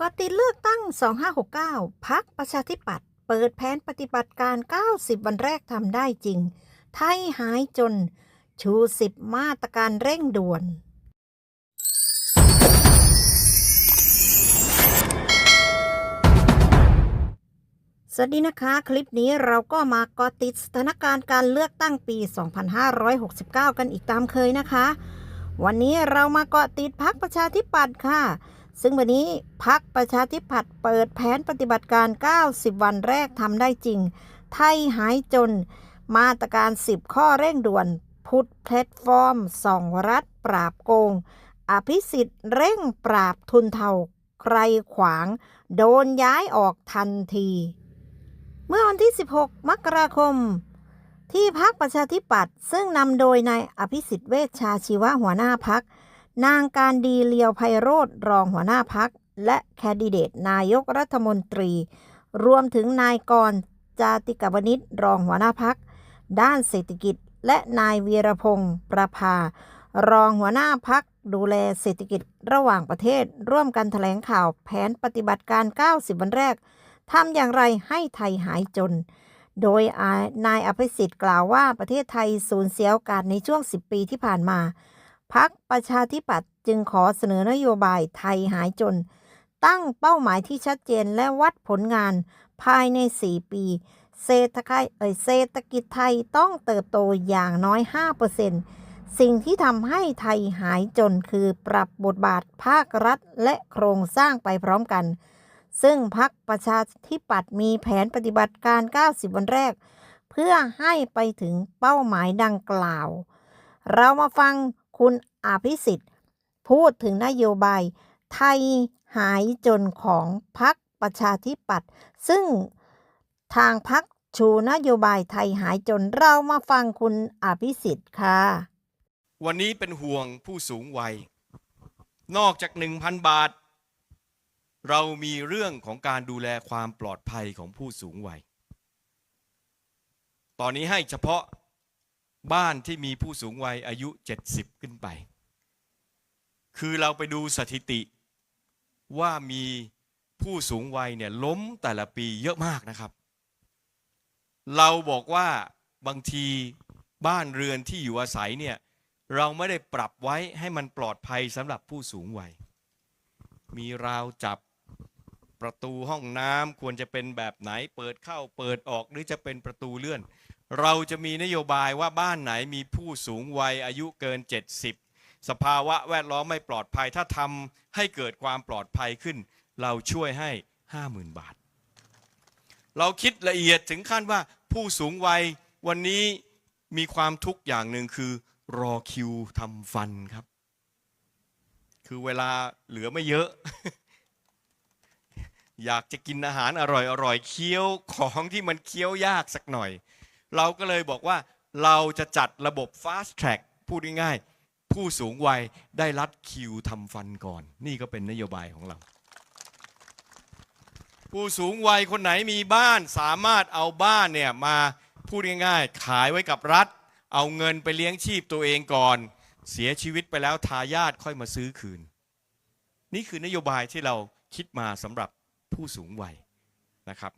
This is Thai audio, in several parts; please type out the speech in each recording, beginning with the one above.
ก็ติดเลือกตั้ง 2569 พักประชาธิปัตย์เปิดแผนปฏิบัติการ 90 วันแรกทำได้จริง ไทยหายจน ชู 10 มาตรการเร่งด่วน สวัสดีนะคะ คลิปนี้เราก็มาเกาะติดสถานการณ์การเลือกตั้งปี 2569 กันอีกตามเคยนะคะ วันนี้เรามาเกาะติดพักประชาธิปัตย์ค่ะ ซึ่งวันนี้พักประชาธิปัตย์เปิดแผนปฏิบัติการ 90 วันแรกทำได้จริง ไทยหายจน มาตรการ 10 ข้อเร่งด่วน พุทธแพลตฟอร์มสองรัฐปราบโกง อภิสิทธิ์เร่งปราบทุนเทาใครขวาง โดนย้ายออกทันที เมื่อวันที่ 16 มกราคม ที่พักประชาธิปัตย์ซึ่งนำโดยนายอภิสิทธิ์เวชชาชีวะหัวหน้าพัก นางการดีเลียวไพโรธรองหัวหน้าพัก และแคนดิเดตนายกรัฐมนตรี รวมถึงนายกรจาติกาวนิชรองหัวหน้าพัก ด้านเศรษฐกิจ และนายวีรพงศ์ประภา รองหัวหน้าพัก ดูแลเศรษฐกิจระหว่างประเทศ ร่วมกันแถลงข่าวแผนปฏิบัติการ 90 วันแรกทำอย่างไรให้ไทยหายจน โดยนายอภิสิทธิ์กล่าวว่าประเทศไทยสูญเสียโอกาสในช่วง 10 ปีที่ผ่านมา พักประชาธิปัตย์จึงขอเสนอนโยบายไทยหายจน ตั้งเป้าหมายที่ชัดเจนและวัดผลงานภายใน 4 ปี เศรษฐกิจเศรษฐกิจไทยต้องเติบโตอย่างน้อย 5%สิ่งที่ทำให้ไทยหายจนคือปรับบทบาทภาครัฐและโครงสร้างไปพร้อมกัน ซึ่งพักประชาธิปัตย์มีแผนปฏิบัติการ 90 วันแรก เพื่อให้ไปถึงเป้าหมายดังกล่าว เรามาฟัง คุณอภิสิทธิ์ พูดถึงนโยบาย ไทยหายจนของพักประชาธิปัตย์ซึ่งทางพักชูนโยบายไทยหายจนเรามาฟังคุณอภิสิทธิ์ค่ะ วันนี้เป็นห่วงผู้สูงวัย นอกจาก 1,000 บาท เรามีเรื่องของการดูแลความปลอดภัยของผู้สูงวัย ตอนนี้ให้เฉพาะ บ้านที่มีผู้สูงวัยอายุ 70 ขึ้นไป คือเราไปดูสถิติว่ามีผู้สูงวัยเนี่ยล้มแต่ละปีเยอะมากนะครับ เราบอกว่าบางทีบ้านเรือนที่อยู่อาศัยเนี่ยเราไม่ได้ปรับไว้ให้มันปลอดภัยสำหรับผู้สูงวัย มีราวจับประตูห้องน้ำควรจะเป็นแบบไหนเปิดเข้าเปิดออกหรือจะเป็นประตูเลื่อน เราจะมีนโยบายว่าบ้านไหนมีผู้สูงวัยอายุเกิน 70 สภาวะแวดล้อมไม่ปลอดภัย ถ้าทำให้เกิดความปลอดภัยขึ้น เราช่วยให้ 50,000 บาท เราคิดละเอียดถึงขั้นว่าผู้สูงวัยวันนี้มีความทุกข์อย่างหนึ่งคือรอคิวทำฟันครับ คือเวลาเหลือไม่เยอะ อยากจะกินอาหารอร่อยอร่อยๆเคี้ยวของที่มันเคี้ยวยากสักหน่อย เราก็เลยบอกว่าเราจะจัดระบบ fast track พูดง่ายๆผู้สูงวัยได้รัดคิวทำฟันก่อน นี่ก็เป็นนโยบายของเรา ผู้สูงวัยคนไหนมีบ้านสามารถเอาบ้านเนี่ยมาพูดง่ายๆ ขายไว้กับรัฐ เอาเงินไปเลี้ยงชีพตัวเองก่อน เสียชีวิตไปแล้วทายาทค่อยมาซื้อคืน นี่คือนโยบายที่เราคิดมาสำหรับผู้สูงวัยนะครับ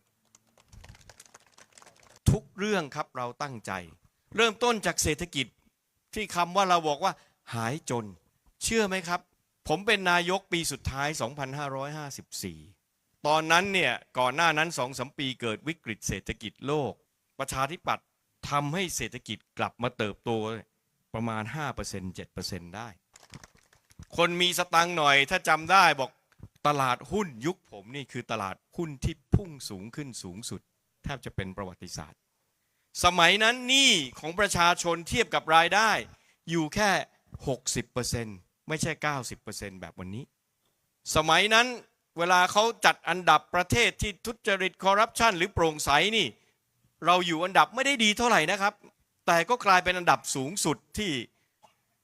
ทุกเรื่องครับเราตั้งใจ เริ่มต้นจากเศรษฐกิจที่คำว่าเราบอกว่าหายจน เชื่อไหมครับ ผมเป็นนายกปีสุดท้าย 2554 ตอนนั้นเนี่ยก่อนหน้านั้นสองสมปีเกิดวิกฤตเศรษฐกิจโลก ประชาธิปัตย์ทำให้เศรษฐกิจกลับมาเติบโตประมาณ 5% 7%ได้ คนมีสตังค์หน่อยถ้าจำได้บอกตลาดหุ้นยุคผมนี่คือตลาดหุ้นที่พุ่งสูงขึ้นสูงสุด แทบจะเป็นประวัติศาสตร์ สมัยนั้นหนี้ของประชาชนเทียบกับรายได้ อยู่แค่ 60%ไม่ใช่ 90%แบบวันนี้ สมัยนั้นเวลาเขาจัดอันดับประเทศที่ทุจริตคอร์รัปชันหรือโปร่งใสนี่ เราอยู่อันดับไม่ได้ดีเท่าไหร่นะครับ แต่ก็กลายเป็นอันดับสูงสุดที่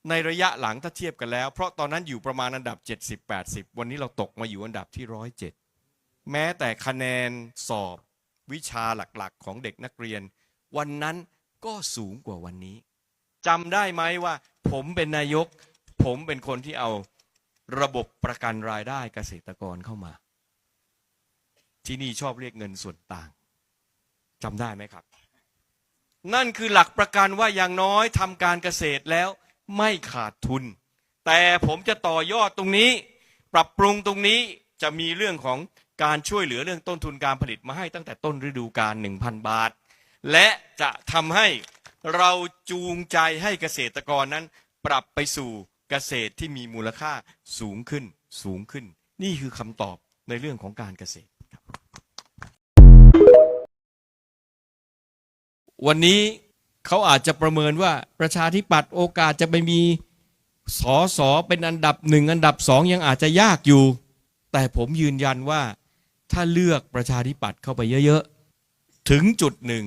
ในระยะหลังถ้าเทียบกันแล้ว เพราะตอนนั้นอยู่ประมาณอันดับ 70-80 วันนี้เราตกมาอยู่อันดับที่ 107 แม้แต่คะแนนสอบวิชาหลักๆ ของเด็กนักเรียน วันนั้นก็สูงกว่าวันนี้จำได้ไหมว่า ผมเป็นนายก ผมเป็นคนที่เอาระบบประกันรายได้เกษตรกรเข้ามา ที่นี่ชอบเรียกเงินส่วนต่างจำได้ไหมครับ นั่นคือหลักประกันว่าอย่างน้อยทำการเกษตรแล้วไม่ขาดทุน แต่ผมจะต่อยอดตรงนี้ ปรับปรุงตรงนี้จะมีเรื่องของการช่วยเหลือเรื่องต้นทุนการผลิตมาให้ตั้งแต่ต้นฤดูกาล1,000 บาท และจะทำให้เราจูงใจให้เกษตรกรนั้น ปรับไปสู่เกษตรที่มีมูลค่าสูงขึ้นสูงขึ้น นี่คือคำตอบในเรื่องของการเกษตร วันนี้เขาอาจจะประเมินว่าประชาธิปัตย์โอกาสจะไปมีสอสอเป็นอันดับหนึ่งอันดับสองยังอาจจะยากอยู่ แต่ผมยืนยันว่าถ้าเลือกประชาธิปัตย์เข้าไปเยอะ ๆ ถึงจุดหนึ่ง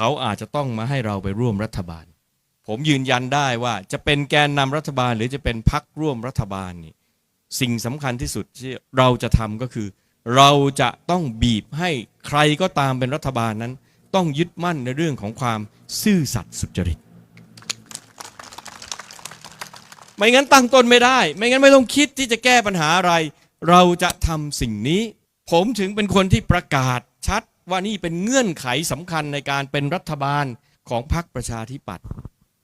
เขาอาจจะต้องมาให้เราไปร่วมรัฐบาล ผมยืนยันได้ว่าจะเป็นแกนนำรัฐบาลหรือจะเป็นพักร่วมรัฐบาลนี่สิ่งสำคัญที่สุดที่เราจะทำก็คือ เราจะต้องบีบให้ใครก็ตามเป็นรัฐบาลนั้น ต้องยึดมั่นในเรื่องของความซื่อสัตย์สุจริต ไม่งั้นตั้งต้นไม่ได้ ไม่งั้นไม่ต้องคิดที่จะแก้ปัญหาอะไร เราจะทำสิ่งนี้ ผมถึงเป็นคนที่ประกาศชัด ว่านี่เป็นเงื่อนไขสำคัญในการเป็นรัฐบาลของพรรคประชาธิปัตย์